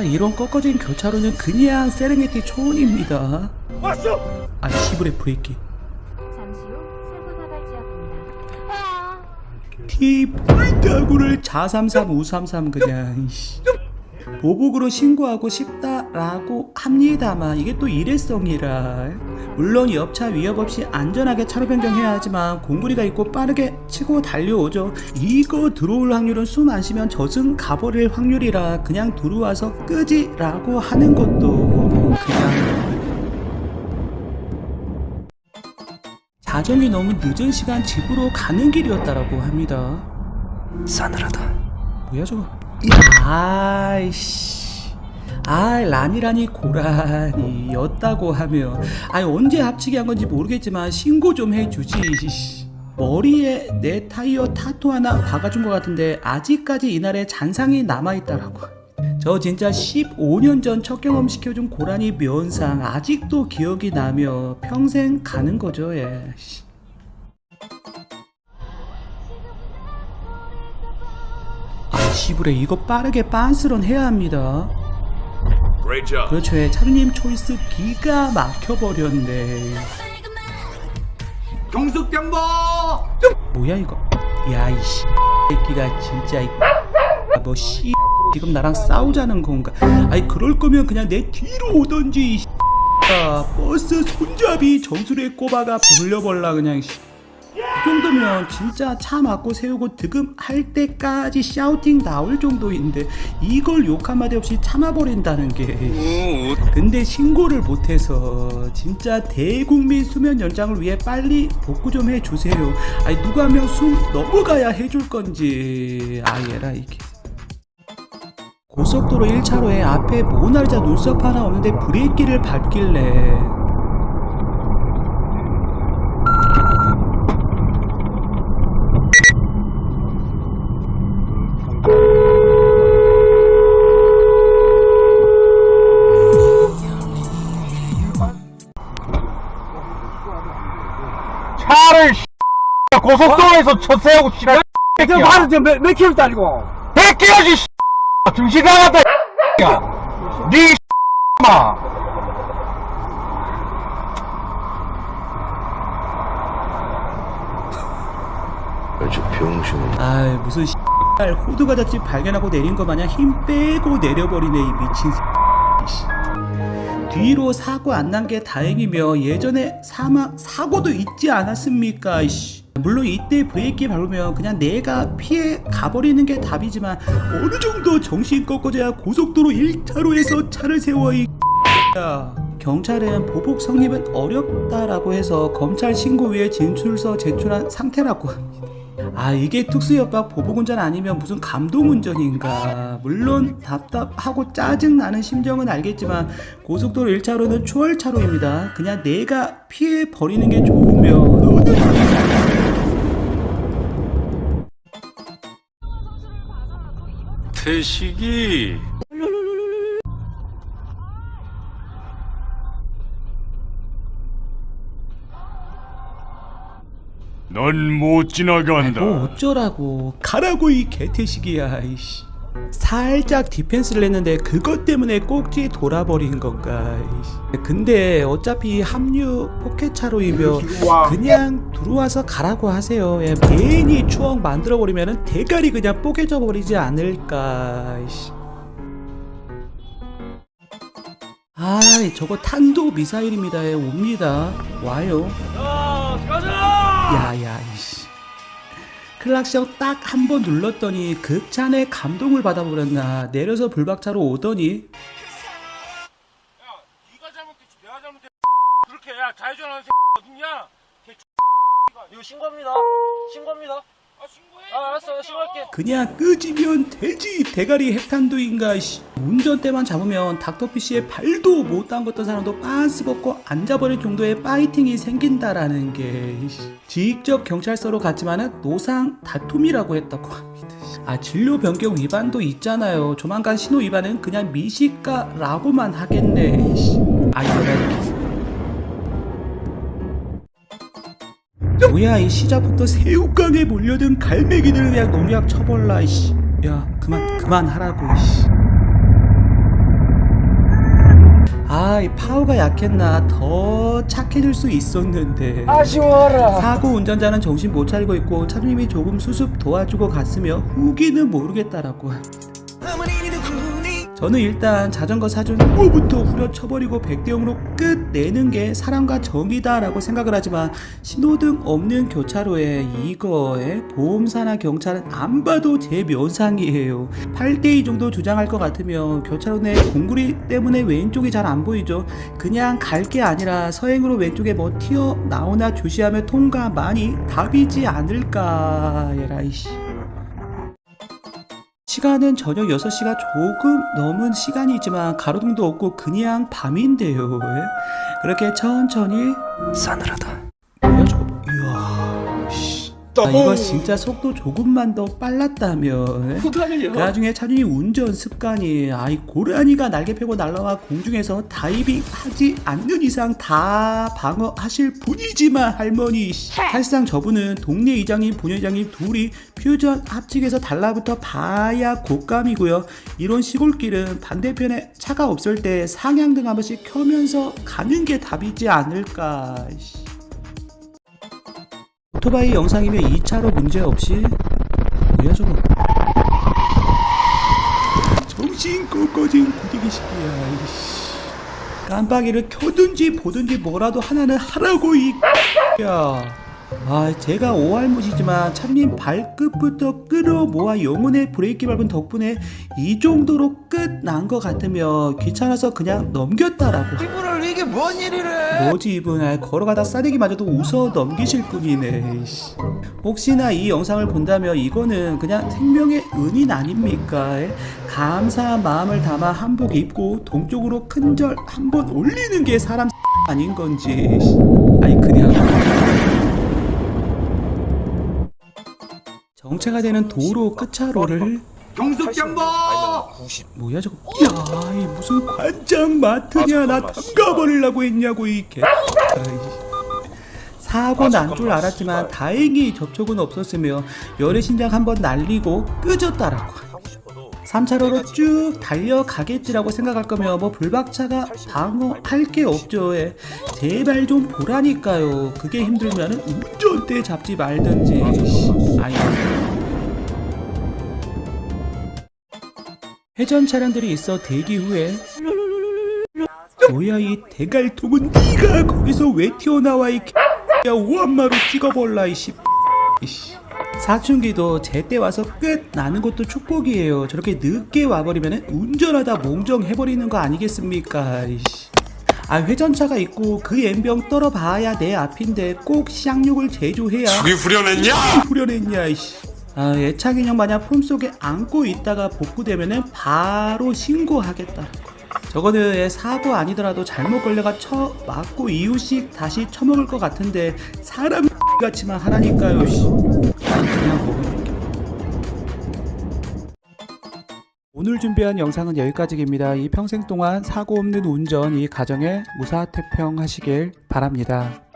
아 이런 꺾어진 교차로는 그냥 세렝게티 초원입니다 왔어! 아 세부사발 지역입니다. 티불다구를 433 533 그냥. 보복으로 신고하고 싶다라고 합니다만 이게 또 일회성이라 물론 옆차 위협 없이 안전하게 차로 변경해야 하지만 공구리가 있고 빠르게 치고 달려오죠 이거 들어올 확률은 숨 안 쉬면 저승 가버릴 확률이라 그냥 들어와서 끄지라고 하는 것도 그냥 자정이 너무 늦은 시간 집으로 가는 길이었다라고 합니다. 싸늘하다. 뭐야 저거? 야, 아이씨. 아, 라니라니 고라니였다고 하면 아니 언제 합치기 한 건지 모르겠지만 신고 좀 해주지. 씨. 머리에 내 타이어 타투 하나 박아준 것 같은데 아직까지 이날의 잔상이 남아있다라고. 저 진짜 15년 전 첫 경험 시켜준 고라니 면상 아직도 기억이 나며 평생 가는 거죠, 예. 씨. 아, 시부레 이거 빠르게 빤스런 해야 합니다. Great job. 그렇죠, 예. 차주님 초이스 기가 막혀버렸네. 경숙병보! 뭐야 이거? 야 이씨 새끼가 진짜 이 뭐 씨 지금 나랑 싸우자는 건가? 아니 그럴 거면 그냥 내 뒤로 오던지 이 야, 버스 손잡이 정수리에 꼽아가 돌려볼라 그냥 정도면 진짜 차 맞고 세우고 득음할 때까지 샤우팅 나올 정도인데 이걸 욕 한마디 없이 참아버린다는 게. 근데 신고를 못해서 진짜 대국민 수면 연장을 위해 빨리 복구 좀 해주세요. 아니 누가 하면 숨 넘어가야 해줄 건지. 아 얘라 이게. 고속도로 1차로에 앞에 모나리자 눈썹 하나 없는데 브레이크를 밟길래 고속도로에서 첫 세우고 씨발 그 말은 지금 몇 킬로 달리고 백기야지 정신 나갔다 야. 니 마. 아주 병신은 아 무슨 씨발 호두과자집 발견하고 내린 거 마냥 힘 빼고 내려버리네 이 미친 씨. 뒤로 사고 안 난 게 다행이며 예전에 사망 사고도 있지 않았습니까 씨. 물론 이때 브레이크 밟으면 그냥 내가 피해 가버리는 게 답이지만 어느 정도 정신 꺾어져야 고속도로 1차로에서 차를 세워 이 야. 경찰은 보복 성립은 어렵다라고 해서 검찰 신고 위에 진술서 제출한 상태라고. 아 이게 특수협박 보복운전 아니면 무슨 감동운전인가 물론 답답하고 짜증나는 심정은 알겠지만 고속도로 1차로는 초월차로입니다 그냥 내가 피해 버리는 게 좋으면 태식이. 넌 못 지나간다. 뭐 어쩌라고. 가라고 이 개태식이야 이씨 살짝 디펜스를 했는데 그것 때문에 꼭지 돌아버린 건가. 근데 어차피 합류 포켓차로이며 그냥 들어와서 가라고 하세요. 예, 괜히 추억 만들어버리면 대가리 그냥 뽀개져 버리지 않을까. 아 저거 탄도 미사일입니다. 예, 옵니다. 와요. 야야 이씨 클락션 딱 한 번 눌렀더니 극찬의 감동을 받아버렸나. 내려서 불박차로 오더니 네가 잘못했지. 내가 잘못했 그렇게 야 좌회전하는 새 어딨냐? 이거 신고합니다. 신고합니다 아아 알았어 신고할게 그냥 끄지면 되지. 대가리 핵탄두인가 씨. 운전대만 잡으면 닥터피쉬의 발도 못 담궜던 사람도 빤스 벗고 앉아버릴 정도의 파이팅이 생긴다라는 게 씨. 직접 경찰서로 갔지만은 노상 다툼이라고 했다고 합니다 씨. 아 진료 변경 위반도 있잖아요. 조만간 신호 위반은 그냥 미식가라고만 하겠네 씨. 아 이거 뭐야 이 시작부터 새우깡에 몰려든 갈매기들을 그냥 농약 쳐벌라 이씨 야 그만 그만하라고 이씨 아, 이 파워가 약했나 더 착해질 수 있었는데. 아쉬워라. 사고 운전자는 정신 못 차리고 있고 차주님이 조금 수습 도와주고 갔으며 후기는 모르겠다라고. 저는 일단 자전거 사준 후부터 후려쳐버리고 100대 0으로 끝내는 게 사랑과 정이다라고 생각을 하지만 신호등 없는 교차로에 이거에 보험사나 경찰은 안 봐도 제 면상이에요. 8대2 정도 주장할 것 같으면 교차로 내 공구리 때문에 왼쪽이 잘 안 보이죠. 그냥 갈 게 아니라 서행으로 왼쪽에 뭐 튀어나오나 주시하며 통과만이 답이지 않을까. 에라이씨 시간은 저녁 6시가 조금 넘은 시간이지만 가로등도 없고 그냥 밤인데요. 예? 그렇게 천천히 싸늘하다. 아, 이거 진짜 속도 조금만 더 빨랐다면 예? 그 나중에 차준이 운전 습관이 아이 고라니가 날개 펴고 날아와 공중에서 다이빙 하지 않는 이상 다 방어하실 분이지만 할머니 씨. 사실상 저분은 동네 이장님 부녀이장님 둘이 퓨전 합직해서 달라붙어 봐야 곶감이고요 이런 시골길은 반대편에 차가 없을 때 상향등 한 번씩 켜면서 가는 게 답이지 않을까 씨. 오토바이 영상이면 2차로 문제없이 뭐야 저거 정신 꺼꺼진 구대기식이야 이씨 깜빡이를 켜든지 보든지 뭐라도 하나는 하라고 이 야. 아, 제가 오할못이지만 참님 발끝부터 끌어 모아 영혼의 브레이크 밟은 덕분에 이 정도로 끝난 것 같으며 귀찮아서 그냥 넘겼다라고. 이분을 이게 뭔 일이래? 뭐지 이분 아, 걸어가다 싸대기 맞아도 웃어 넘기실 이씨. 혹시나 이 영상을 본다면 이거는 그냥 생명의 은인 아닙니까 예? 감사한 마음을 담아 한복 입고 동쪽으로 큰절 한번 올리는 게 사람 아닌 건지 아니 그냥 정체가 되는 도로 끝차로를 경숙장보. 뭐야 저거? 야, 이 무슨 관장 마트냐 나 담가버리려고 했냐고 이 개. 사고 난 줄 알았지만 다행히 접촉은 없었으며 열의 신장 한번 날리고 끄졌다라고 3차로로 쭉 달려가겠지라고 생각할 거면 뭐 불박차가 방어할 게 없죠 예. 제발 좀 보라니까요. 그게 힘들면 운전대 잡지 말든지 회전 차량들이 있어 대기 후에 뭐야 이 대갈통은 네가 거기서 왜 튀어나와 이 야 오한마로 찍어볼라 이씨. 사춘기도 제때 와서 끝 나는 것도 축복이에요 저렇게 늦게 와버리면 운전하다 몽정해버리는 거 아니겠습니까 이씨. 아 회전차가 있고 그 엠병 떨어봐야 내 앞인데 꼭 시향욕을 제조해야 속이 후련했냐? 후련했냐 이씨. 아, 애착 인형 마냥 품속에 안고 있다가 복구되면은 바로 신고하겠다. 저거는 얘 사고 아니더라도 잘못 걸려가 쳐 맞고 이유씩 다시 처먹을 것 같은데 사람 같이만 하라니까요. 씨. 아, 그냥. 오늘 준비한 영상은 여기까지입니다. 이 평생 동안 사고 없는 운전 이 가정에 무사태평하시길 바랍니다.